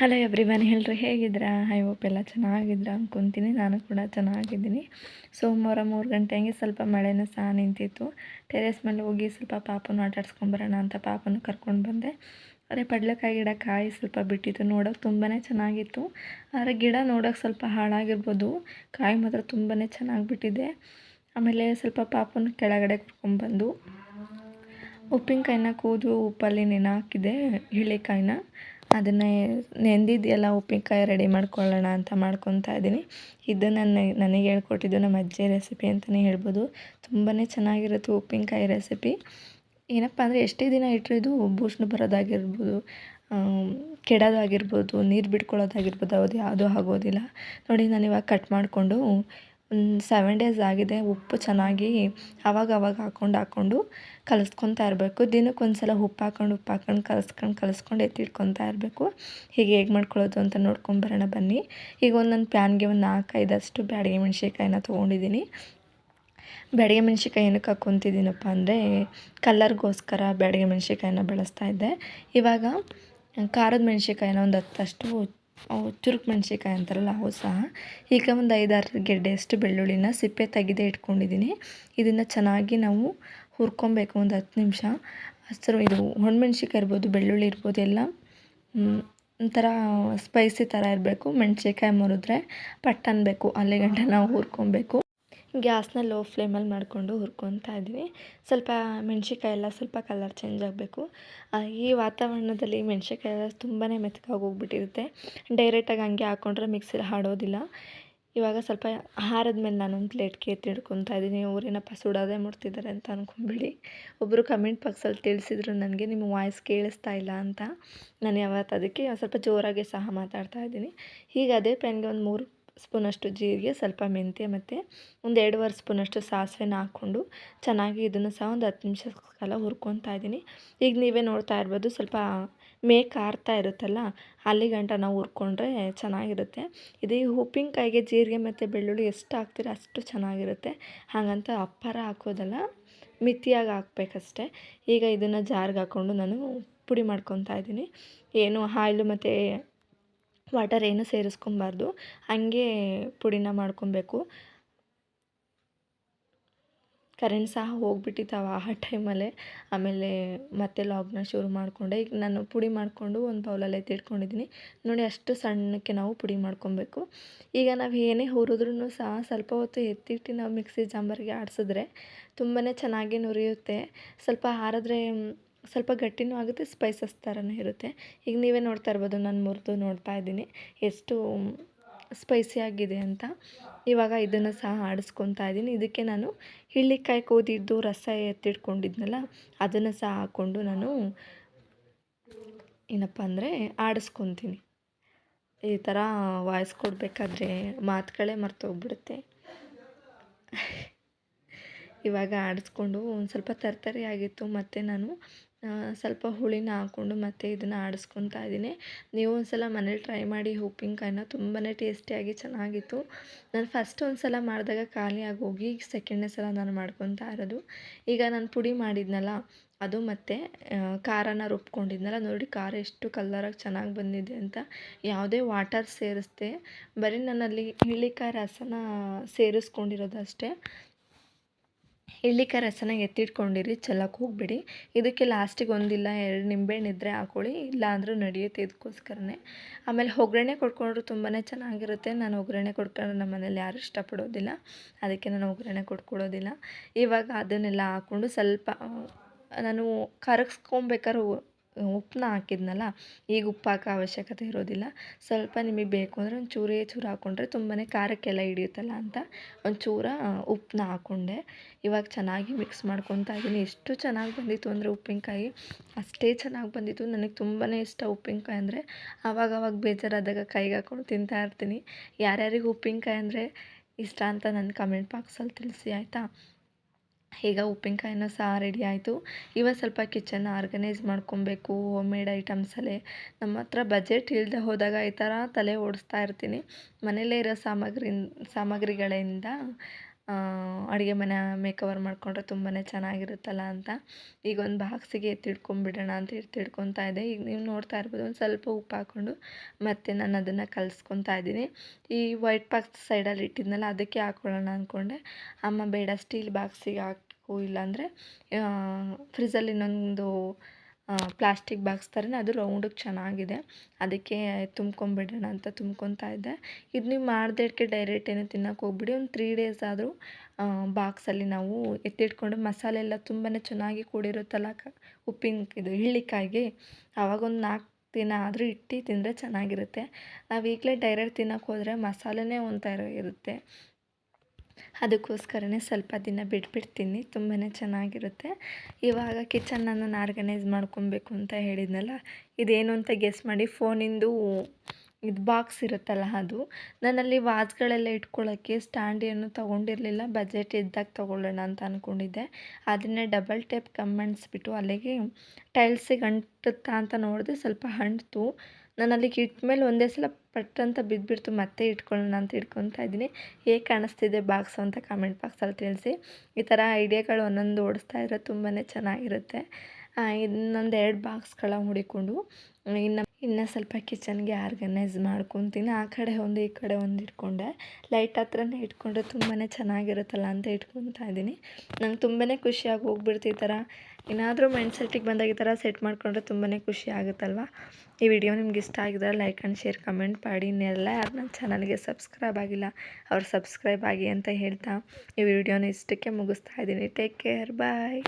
Hello every one ಹೇಳ್ರಿ ಹೇಗಿದ್ದೀರಾ? I hope ಎಲ್ಲ ಚೆನ್ನಾಗಿದ್ರ ಅಂದ್ಕೊತೀನಿ ನಾನು ಕೂಡ ಚೆನ್ನಾಗಿದ್ದೀನಿ. ಸೋಮವಾರ ಮೂರು ಗಂಟೆ ಹಂಗೆ ಸ್ವಲ್ಪ ಮಳೆನೂ ಸಹ ನಿಂತಿತ್ತು. ಟೆರೆಸ್ ಮೇಲೆ ಹೋಗಿ ಸ್ವಲ್ಪ ಪಾಪನ ಆಟಾಡ್ಸ್ಕೊಂಬರೋಣ ಅಂತ ಪಾಪನ ಕರ್ಕೊಂಡು ಬಂದೆ. ಅದೇ ಪಡ್ಲಕಾಯಿ ಗಿಡ ಕಾಯಿ ಸ್ವಲ್ಪ ಬಿಟ್ಟಿತ್ತು. ನೋಡೋಕೆ ತುಂಬಾ ಚೆನ್ನಾಗಿತ್ತು. ಆದರೆ ಗಿಡ ನೋಡೋಕೆ ಸ್ವಲ್ಪ ಹಾಳಾಗಿರ್ಬೋದು. ಕಾಯಿ ಮಾತ್ರ ತುಂಬಾ ಚೆನ್ನಾಗಿ ಬಿಟ್ಟಿದೆ. ಆಮೇಲೆ ಸ್ವಲ್ಪ ಪಾಪನ ಕೆಳಗಡೆ ಕರ್ಕೊಂಡ್ಬಂದು ಉಪ್ಪಿನಕಾಯಿನ ಕೂದು ಉಪ್ಪಲ್ಲಿ ನೆನೆ ಹಾಕಿದೆ. ಹಿಳೆಕಾಯಿನ ಅದನ್ನು ನೆಂದಿದೆಯಲ್ಲ, ಉಪ್ಪಿನಕಾಯಿ ರೆಡಿ ಮಾಡ್ಕೊಳ್ಳೋಣ ಅಂತ ಮಾಡ್ಕೊತಾ ಇದ್ದೀನಿ. ಇದು ನನ್ನ, ನನಗೆ ಹೇಳ್ಕೊಟ್ಟಿದ್ದು ನಮ್ಮ ಅಜ್ಜಿ ರೆಸಿಪಿ ಅಂತಲೇ ಹೇಳ್ಬೋದು. ತುಂಬಾ ಚೆನ್ನಾಗಿರುತ್ತೆ ಉಪ್ಪಿನಕಾಯಿ ರೆಸಿಪಿ ಏನಪ್ಪ ಅಂದರೆ ಎಷ್ಟೇ ದಿನ ಇಟ್ಟಿದ್ದು ಇದು ಬರೋದಾಗಿರ್ಬೋದು ಕೆಡೋದಾಗಿರ್ಬೋದು, ನೀರು ಬಿಟ್ಕೊಳ್ಳೋದಾಗಿರ್ಬೋದು, ಅದು ಯಾವುದೂ ಆಗೋದಿಲ್ಲ. ನೋಡಿ ನಾನು ಇವಾಗ ಕಟ್ ಮಾಡಿಕೊಂಡು ಒಂದು ಸೆವೆನ್ ಡೇಸ್ ಆಗಿದೆ, ಉಪ್ಪು ಚೆನ್ನಾಗಿ ಅವಾಗ ಅವಾಗ ಹಾಕ್ಕೊಂಡು ಹಾಕ್ಕೊಂಡು ಕಲಸ್ಕೊತಾ ಇರಬೇಕು. ದಿನಕ್ಕೆ ಒಂದು ಸಲ ಉಪ್ಪು ಹಾಕ್ಕೊಂಡು ಉಪ್ಪು ಹಾಕ್ಕೊಂಡು ಕಲಸ್ಕೊಂಡು ಕಲಸ್ಕೊಂಡು ಎತ್ತಿಟ್ಕೊತಾ ಇರಬೇಕು. ಹೀಗೆ ಹೇಗೆ ಮಾಡ್ಕೊಳ್ಳೋದು ಅಂತ ನೋಡ್ಕೊಂಬರೋಣ ಬನ್ನಿ. ಈಗ ಒಂದೊಂದು ಪ್ಯಾನ್ಗೆ ಒಂದು ನಾಲ್ಕೈದಷ್ಟು ಬ್ಯಾಡಗೆ ಮೆಣಸಿಕಾಯಿನ ತೊಗೊಂಡಿದ್ದೀನಿ. ಬ್ಯಾಡಗೆ ಮೆಣಸಿಕಾಯಿ ಏನಕ್ಕೆ ಹಾಕ್ಕೊತಿದ್ದೀನಪ್ಪ ಅಂದರೆ ಕಲ್ಲರ್ಗೋಸ್ಕರ ಬ್ಯಾಡಗೆ ಮೆಣಸಿಕಾಯಿನ ಬಳಸ್ತಾ ಇದ್ದೆ. ಇವಾಗ ಖಾರದ ಮೆಣಸಿಕಾಯಿನ ಒಂದು ಹತ್ತಷ್ಟು ಚುರುಕು ಮೆಣಸಿನ್ಕಾಯಿ ಅಂತಾರಲ್ಲ, ಅವು ಸಹ. ಈಗ ಒಂದು ಐದಾರು ಗೆಡ್ಡೆಯಷ್ಟು ಬೆಳ್ಳುಳ್ಳಿನ ಸಿಪ್ಪೆ ತೆಗೆದೇ ಇಟ್ಕೊಂಡಿದ್ದೀನಿ ಇದನ್ನು ಚೆನ್ನಾಗಿ ನಾವು ಹುರ್ಕೊಬೇಕು, ಒಂದು ಹತ್ತು ನಿಮಿಷ. ಹಸಿರು ಇದು ಒಣಮೆಣ್ಸಿನ್ಕಾಯಿ ಇರ್ಬೋದು, ಬೆಳ್ಳುಳ್ಳಿ ಇರ್ಬೋದು, ಎಲ್ಲ ಒಂಥರ ಸ್ಪೈಸಿ ಥರ ಇರಬೇಕು. ಮೆಣ್ಸಿನ್ಕಾಯಿ ಮುರಿದ್ರೆ ಪಟ್ಟನ್ಬೇಕು ಅನ್ನಬೇಕು ಅಲ್ಲಿ ಗಂಟ ನಾವು ಹುರ್ಕೊಬೇಕು. ಗ್ಯಾಸ್ನ ಲೋ ಫ್ಲೇಮಲ್ಲಿ ಮಾಡಿಕೊಂಡು ಹುರ್ಕೊತಾ ಇದ್ವಿ. ಸ್ವಲ್ಪ ಮೆಣ್ಸಿನ್ಕಾಯಿ ಎಲ್ಲ ಸ್ವಲ್ಪ ಕಲರ್ ಚೇಂಜ್ ಆಗಬೇಕು. ಈ ವಾತಾವರಣದಲ್ಲಿ ಮೆಣ್ಸಿನ್ಕಾಯಿ ಎಲ್ಲ ತುಂಬಾ ಮೆತ್ತಗಾಗಿ ಹೋಗ್ಬಿಟ್ಟಿರುತ್ತೆ. ಡೈರೆಕ್ಟಾಗಿ ಹಂಗೆ ಹಾಕ್ಕೊಂಡ್ರೆ ಮಿಕ್ಸಿಲಿ ಹಾಡೋದಿಲ್ಲ. ಇವಾಗ ಸ್ವಲ್ಪ ಆರಿದ್ಮೇಲೆ ನಾನೊಂದು ಪ್ಲೇಟ್ಗೆ ಎತ್ತಿಡ್ಕೊತಾ ಇದ್ದೀನಿ. ಊರೇನಪ್ಪ ಸುಡೋದೇ ಮಾಡ್ತಿದ್ದಾರೆ ಅಂತ ಅಂದ್ಕೊಂಬಿಡಿ ಒಬ್ಬರು ಕಮೆಂಟ್ ಬಾಕ್ಸಲ್ಲಿ ತಿಳಿಸಿದ್ರು ನನಗೆ, ನಿಮ್ಮ ವಾಯ್ಸ್ ಕೇಳಿಸ್ತಾ ಇಲ್ಲ ಅಂತ. ನಾನು ಯಾವತ್ತು ಅದಕ್ಕೆ ಸ್ವಲ್ಪ ಜೋರಾಗೆ ಸಹ ಮಾತಾಡ್ತಾ ಇದ್ದೀನಿ. ಈಗ ಅದೇ ಪೆನ್ಗೆ ಒಂದು ಮೂರು ಸ್ಪೂನಷ್ಟು ಜೀರಿಗೆ, ಸ್ವಲ್ಪ ಮೆಂತ್ಯ ಮತ್ತು ಒಂದು ಎರಡೂವರೆ ಸ್ಪೂನಷ್ಟು ಸಾಸಿವೆನ ಹಾಕ್ಕೊಂಡು ಚೆನ್ನಾಗಿ ಇದನ್ನು ಸಹ ಒಂದು ಹತ್ತು ನಿಮಿಷ ಕಾಲ ಹುರ್ಕೊತಾ ಇದ್ದೀನಿ. ಈಗ ನೀವೇ ನೋಡ್ತಾ ಇರ್ಬೋದು ಸ್ವಲ್ಪ ಮೇಕ್ ಆರ್ತಾ ಇರುತ್ತಲ್ಲ, ಅಲ್ಲಿ ಗಂಟ ನಾವು ಹುರ್ಕೊಂಡ್ರೆ ಚೆನ್ನಾಗಿರುತ್ತೆ. ಇದು ಉಪ್ಪಿನಕಾಯಿಗೆ ಜೀರಿಗೆ ಮತ್ತು ಬೆಳ್ಳುಳ್ಳಿ ಎಷ್ಟು ಹಾಕ್ತೀರ ಅಷ್ಟು ಚೆನ್ನಾಗಿರುತ್ತೆ. ಹಾಗಂತ ಅಪ್ಪಾರ ಹಾಕೋದಲ್ಲ, ಮಿತಿಯಾಗಿ ಹಾಕ್ಬೇಕಷ್ಟೆ. ಈಗ ಇದನ್ನು ಜಾರ್ಗೆ ಹಾಕ್ಕೊಂಡು ನಾನು ಪುಡಿ ಮಾಡ್ಕೊತಾ ಇದ್ದೀನಿ. ಏನು ಆಯಿಲು ಮತ್ತು ವಾಟರ್ ಏನು ಸೇರಿಸ್ಕೊಬಾರ್ದು. ಹಂಗೆ ಪುಡಿನ ಮಾಡ್ಕೊಬೇಕು. ಕರೆಂಟ್ ಸಹ ಹೋಗ್ಬಿಟ್ಟಿತ್ತು ಆ ಟೈಮಲ್ಲೇ. ಆಮೇಲೆ ಮತ್ತೆ ಲಾಗ್ನ ಶುರು ಮಾಡಿಕೊಂಡೆ. ಈಗ ನಾನು ಪುಡಿ ಮಾಡಿಕೊಂಡು ಒಂದು ಬೌಲಲ್ಲಿ ಎತ್ತಿಟ್ಕೊಂಡಿದ್ದೀನಿ ನೋಡಿ ಅಷ್ಟು ಸಣ್ಣಕ್ಕೆ ನಾವು ಪುಡಿ ಮಾಡ್ಕೊಬೇಕು. ಈಗ ನಾವು ಏನೇ ಹುರಿದ್ರೂ ಸಹ ಸ್ವಲ್ಪ ಹೊತ್ತು ಎತ್ತಿಟ್ಟು ನಾವು ಮಿಕ್ಸಿ ಜಾಂಬಾರಿಗೆ ಆಡಿಸಿದ್ರೆ ತುಂಬಾ ಚೆನ್ನಾಗಿ ನುರಿಯುತ್ತೆ. ಸ್ವಲ್ಪ ಆರಿದ್ರೆ ಸ್ವಲ್ಪ ಗಟ್ಟಿನೂ ಆಗುತ್ತೆ ಸ್ಪೈಸಸ್ ಥರನೂ ಇರುತ್ತೆ. ಈಗ ನೀವೇ ನೋಡ್ತಾ ಇರ್ಬೋದು, ನಾನು ಮುರಿದು ನೋಡ್ತಾ ಇದ್ದೀನಿ. ಎಷ್ಟು ಸ್ಪೈಸಿಯಾಗಿದೆ ಅಂತ. ಇವಾಗ ಇದನ್ನು ಸಹ ಆಡಿಸ್ಕೊತಾ ಇದ್ದೀನಿ. ಇದಕ್ಕೆ ನಾನು ಹಿಳ್ಳಿಕಾಯಿ ಕೂದಿದ್ದು ರಸ ಎತ್ತಿಟ್ಕೊಂಡಿದ್ನಲ್ಲ, ಅದನ್ನು ಸಹ ಹಾಕ್ಕೊಂಡು ನಾನು ಏನಪ್ಪ ಅಂದರೆ ಆಡಿಸ್ಕೊತೀನಿ. ಈ ಥರ ವಾಯ್ಸ್ ಕೊಡಬೇಕಾದ್ರೆ ಮಾತುಗಳೇ ಮರ್ತೋಗ್ಬಿಡುತ್ತೆ ಇವಾಗ ಆಡಿಸ್ಕೊಂಡು ಒಂದು ಸ್ವಲ್ಪ ತರ್ತರಿ ಆಗಿತ್ತು ಮತ್ತು ನಾನು ಸ್ವಲ್ಪ ಹುಳಿನ ಹಾಕ್ಕೊಂಡು ಮತ್ತೆ ಇದನ್ನು ಆಡಿಸ್ಕೊತಾ ಇದ್ದೀನಿ. ನೀವು ಒಂದು ಸಲ ಮನೇಲಿ ಟ್ರೈ ಮಾಡಿ, ಉಪ್ಪಿನಕಾಯಿನ ತುಂಬಾ ಟೇಸ್ಟಿಯಾಗಿ ಚೆನ್ನಾಗಿತ್ತು. ನಾನು ಫಸ್ಟ್ ಒಂದು ಸಲ ಮಾಡಿದಾಗ ಖಾಲಿಯಾಗಿ ಹೋಗಿ ಸೆಕೆಂಡ್ನೇ ಸಲ ನಾನು ಮಾಡ್ಕೊತಾ ಇರೋದು. ಈಗ ನಾನು ಪುಡಿ ಮಾಡಿದ್ನಲ್ಲ, ಅದು ಮತ್ತು ಖಾರನ ರುಬ್ಕೊಂಡಿದ್ನಲ್ಲ, ನೋಡಿ ಖಾರ ಎಷ್ಟು ಕಲ್ಲರಾಗಿ ಚೆನ್ನಾಗಿ ಬಂದಿದೆ ಅಂತ. ಯಾವುದೇ ವಾಟರ್ ಸೇರಿಸ್ದೆ, ಬರೀ ನಾನಲ್ಲಿ ಹಿಳ್ಳಿಕಾಯಿ ರಸನ ಸೇರಿಸ್ಕೊಂಡಿರೋದು ಅಷ್ಟೇ ಹಿಳ್ಳಿಕಾಯಿ ರಸನ ಎತ್ತಿಟ್ಕೊಂಡಿರಿ ಚೆಲ್ಲಕ್ಕೆ ಹೋಗ್ಬೇಡಿ. ಇದಕ್ಕೆ ಲಾಸ್ಟಿಗೆ ಒಂದಿಲ್ಲ, ಎರಡು ನಿಂಬೆಹಣ್ಣು ಇದ್ದರೆ ಹಾಕೊಳ್ಳಿ, ಇಲ್ಲ ಅಂದರೂ ನಡೆಯುತ್ತೆ ಇದಕ್ಕೋಸ್ಕರನೇ ಆಮೇಲೆ ಒಗ್ಗರಣೆ ಕೊಟ್ಕೊಂಡ್ರು ತುಂಬಾ ಚೆನ್ನಾಗಿರುತ್ತೆ. ನಾನು ಒಗ್ಗರಣೆ ಕೊಟ್ಕೊಂಡ್ರೆ ನಮ್ಮ ಮನೇಲಿ ಯಾರು ಇಷ್ಟಪಡೋದಿಲ್ಲ. ಅದಕ್ಕೆ ನಾನು ಒಗ್ಗರಣೆ ಕೊಟ್ಕೊಡೋದಿಲ್ಲ ಇವಾಗ ಅದನ್ನೆಲ್ಲ ಹಾಕ್ಕೊಂಡು ಸ್ವಲ್ಪ ನಾನು ಕರಗಿಸ್ಕೊಬೇಕಾದ್ರೆ ಉಪ್ಪನ್ನ ಹಾಕಿದ್ನಲ್ಲ, ಈಗ ಉಪ್ಪು ಹಾಕೋ ಅವಶ್ಯಕತೆ ಇರೋದಿಲ್ಲ. ಸ್ವಲ್ಪ ನಿಮಗೆ ಬೇಕು ಅಂದರೆ ಒಂದು ಚೂರೇ ಚೂರು ಹಾಕ್ಕೊಂಡ್ರೆ ತುಂಬಾ ಖಾರಕ್ಕೆಲ್ಲ ಹಿಡಿಯುತ್ತಲ್ಲ ಅಂತ ಒಂದು ಚೂರ ಉಪ್ಪನ್ನ ಹಾಕ್ಕೊಂಡೆ ಇವಾಗ ಚೆನ್ನಾಗಿ ಮಿಕ್ಸ್ ಮಾಡ್ಕೊತಾ ಇದ್ದೀನಿ ಎಷ್ಟು ಚೆನ್ನಾಗಿ ಬಂದಿತ್ತು ಅಂದರೆ ಉಪ್ಪಿನಕಾಯಿ. ಅಷ್ಟೇ ಚೆನ್ನಾಗಿ ಬಂದಿತ್ತು. ನನಗೆ ತುಂಬಾ ಇಷ್ಟ ಉಪ್ಪಿನಕಾಯಿ ಅಂದರೆ. ಆವಾಗವಾಗ ಬೇಜಾರಾದಾಗ ಕೈಗೆ ಹಾಕ್ಕೊಂಡು ತಿಂತಾ ಇರ್ತೀನಿ. ಯಾರ್ಯಾರಿಗೆ ಉಪ್ಪಿನಕಾಯಿ ಅಂದರೆ ಇಷ್ಟ ಅಂತ ನನ್ನ ಕಮೆಂಟ್ ಬಾಕ್ಸಲ್ಲಿ ತಿಳಿಸಿ, ಆಯಿತಾ? ಈಗ ಉಪ್ಪಿನಕಾಯಿನೂ ಸಹ ರೆಡಿ ಆಯಿತು. ಇವಾಗ ಸ್ವಲ್ಪ ಕಿಚನ್ ಆರ್ಗನೈಸ್ ಮಾಡ್ಕೊಬೇಕು ಹೋಮ್ ಮೇಡ್ ಐಟಮ್ಸಲ್ಲೇ ನಮ್ಮ ಹತ್ರ ಬಜೆಟ್ ಇಲ್ಲದೆ ಹೋದಾಗ ಈ ಥರ ತಲೆ ಓಡಿಸ್ತಾ ಇರ್ತೀನಿ. ಮನೆಯಲ್ಲೇ ಇರೋ ಸಾಮಗ್ರಿ ಸಾಮಗ್ರಿಗಳಿಂದ ಅಡುಗೆ ಮನೆ ಮೇಕವರ್ ಮಾಡಿಕೊಂಡ್ರೆ ತುಂಬಾ ಚೆನ್ನಾಗಿರುತ್ತಲ್ಲ ಅಂತ. ಈಗ ಒಂದು ಬಾಕ್ಸಿಗೆ ಎತ್ತಿಡ್ಕೊಂಬಿಡೋಣ ಅಂತ ಎತ್ತಿಡ್ಕೊತಾ ಇದ್ದೆ. ಈಗ ನೀವು ನೋಡ್ತಾ ಇರ್ಬೋದು ಒಂದು ಸ್ವಲ್ಪ ಉಪ್ಪು ಹಾಕ್ಕೊಂಡು ಮತ್ತು ನಾನು ಅದನ್ನು ಕಲಿಸ್ಕೊತಾ ಇದ್ದೀನಿ. ಈ ವೈಟ್ ಬಾಕ್ಸ್ ಸೈಡಲ್ಲಿ ಇಟ್ಟಿದ್ನಲ್ಲ ಅದಕ್ಕೆ ಹಾಕ್ಕೊಳ್ಳೋಣ ಅಂದ್ಕೊಂಡೆ ಅಮ್ಮ ಬೇಡ ಸ್ಟೀಲ್ ಬಾಕ್ಸಿಗೆ ಹಾಕು ಇಲ್ಲಾಂದರೆ ಫ್ರಿಜ್ಜಲ್ಲಿ ಇನ್ನೊಂದು ಪ್ಲಾಸ್ಟಿಕ್ ಬಾಕ್ಸ್ ಥರನೇ ಅದು ರೌಂಡಗೆ ಚೆನ್ನಾಗಿದೆ. ಅದಕ್ಕೆ ತುಂಬ್ಕೊಂಬಿಡೋಣ ಅಂತ ತುಂಬ್ಕೊತಾ ಇದ್ದೆ. ಇದು ನೀವು ಮಾಡದೇಟ್ಗೆ ಡೈರೆಕ್ಟ್ ಏನು ತಿನ್ನೋಕೆ ಹೋಗ್ಬಿಡಿ. ಒಂದು ತ್ರೀ ಡೇಸ್ ಆದರೂ ಬಾಕ್ಸಲ್ಲಿ ನಾವು ಎತ್ತಿಟ್ಕೊಂಡು ಮಸಾಲೆ ಎಲ್ಲ ತುಂಬಾ ಚೆನ್ನಾಗಿ ಕೂಡಿರುತ್ತಲ್ಲ ಕ ಉಪ್ಪಿನ ಇದು ಹಿಳ್ಳಿಕಾಯಿಗೆ ಆವಾಗ ಒಂದು ನಾಲ್ಕು ದಿನ ಆದರೂ ಇಟ್ಟು ತಿಂದರೆ ಚೆನ್ನಾಗಿರುತ್ತೆ. ನಾವು ಈಗಲೇ ಡೈರೆಕ್ಟ್ ತಿನ್ನೋಕೆ ಹೋದರೆ ಮಸಾಲೆನೇ ಒಂಥರ ಇರುತ್ತೆ. ಅದಕ್ಕೋಸ್ಕರನೇ ಸ್ವಲ್ಪ ದಿನ ಬಿಟ್ಬಿಡ್ತೀನಿ. ತುಂಬಾ ಚೆನ್ನಾಗಿರುತ್ತೆ. ಇವಾಗ ಕಿಚನ್ ನಾನು ಆರ್ಗನೈಸ್ ಮಾಡ್ಕೊಬೇಕು ಅಂತ ಹೇಳಿದ್ನಲ್ಲ, ಇದೇನು ಅಂತ ಗೆಸ್ ಮಾಡಿ ಫೋನಿಂದು ಇದು ಬಾಕ್ಸ್ ಇರುತ್ತಲ್ಲ ಅದು ನಾನಲ್ಲಿ ವಾಚ್ಗಳೆಲ್ಲ ಇಟ್ಕೊಳ್ಳೋಕ್ಕೆ ಸ್ಟ್ಯಾಂಡ್ ಏನು ತೊಗೊಂಡಿರಲಿಲ್ಲ, ಬಜೆಟ್ ಇದ್ದಾಗ ತೊಗೊಳ್ಳೋಣ ಅಂತ ಅಂದ್ಕೊಂಡಿದ್ದೆ ಅದನ್ನೇ ಡಬಲ್ ಟೇಪ್ ಕಮ್ಮಣಿಸ್ಬಿಟ್ಟು ಅಲ್ಲಿಗೆ ಟೈಲ್ಸಿಗೆ ಅಂಟುತ್ತಾ ಅಂತ ನೋಡಿದೆ ಸ್ವಲ್ಪ ಅಂಟ್ತು. ನಾನು ಅಲ್ಲಿಗೆ ಇಟ್ಮೇಲೆ ಒಂದೇ ಸಲ ಪಟ್ ಅಂತ ಬಿದ್ದುಬಿಡ್ತು ಮತ್ತೆ ಇಟ್ಕೊಳ್ಳೋಣ ಅಂತ ಇಟ್ಕೊತಾ ಇದ್ದೀನಿ. ಹೇಗೆ ಕಾಣಿಸ್ತಿದೆ ಬಾಕ್ಸು ಅಂತ ಕಾಮೆಂಟ್ ಬಾಕ್ಸಲ್ಲಿ ತಿಳಿಸಿ. ಈ ಥರ ಐಡಿಯಾಗಳು ಒಂದೊಂದು ಓಡಿಸ್ತಾ ಇದ್ರೆ ತುಂಬಾ ಚೆನ್ನಾಗಿರುತ್ತೆ. ಇನ್ನೊಂದು ಎರಡು ಬಾಕ್ಸ್ಗಳ ಹುಡಿಕೊಂಡು ಇನ್ನು ಇನ್ನು ಸ್ವಲ್ಪ ಕಿಚನ್ಗೆ ಆರ್ಗನೈಸ್ ಮಾಡ್ಕೊತೀನಿ. ಆ ಕಡೆ ಒಂದು, ಈ ಕಡೆ ಒಂದು ಇಟ್ಕೊಂಡೆ. ಲೈಟ್ ಹತ್ರನೇ ಇಟ್ಕೊಂಡ್ರೆ ತುಂಬಾ ಚೆನ್ನಾಗಿರುತ್ತಲ್ಲ ಅಂತ ಇಟ್ಕೊತಾ ಇದ್ದೀನಿ. ನಂಗೆ ತುಂಬಾ ಖುಷಿಯಾಗಿ ಹೋಗ್ಬಿಡ್ತು ಈ ಥರ. ಏನಾದರೂ ಮೈಂಡ್ ಸೆಟ್ಟಿಗೆ ಬಂದಾಗ ಈ ಥರ ಸೆಟ್ ಮಾಡಿಕೊಂಡ್ರೆ ತುಂಬಾ ಖುಷಿ ಆಗುತ್ತಲ್ವ? ಈ ವಿಡಿಯೋ ನಿಮ್ಗೆ ಇಷ್ಟ ಆಗಿದ್ರೆ ಲೈಕ್ ಆ್ಯಂಡ್ ಶೇರ್ ಕಮೆಂಟ್ ಮಾಡಿ. ಇನ್ನೆಲ್ಲ ಯಾರು ನನ್ನ ಚಾನಲ್ಗೆ ಸಬ್ಸ್ಕ್ರೈಬ್ ಆಗಿಲ್ಲ, ಅವ್ರು ಸಬ್ಸ್ಕ್ರೈಬ್ ಆಗಿ ಅಂತ ಹೇಳ್ತಾ ಈ ವಿಡಿಯೋನ ಇಷ್ಟಕ್ಕೆ ಮುಗಿಸ್ತಾ ಇದ್ದೀನಿ. Take care bye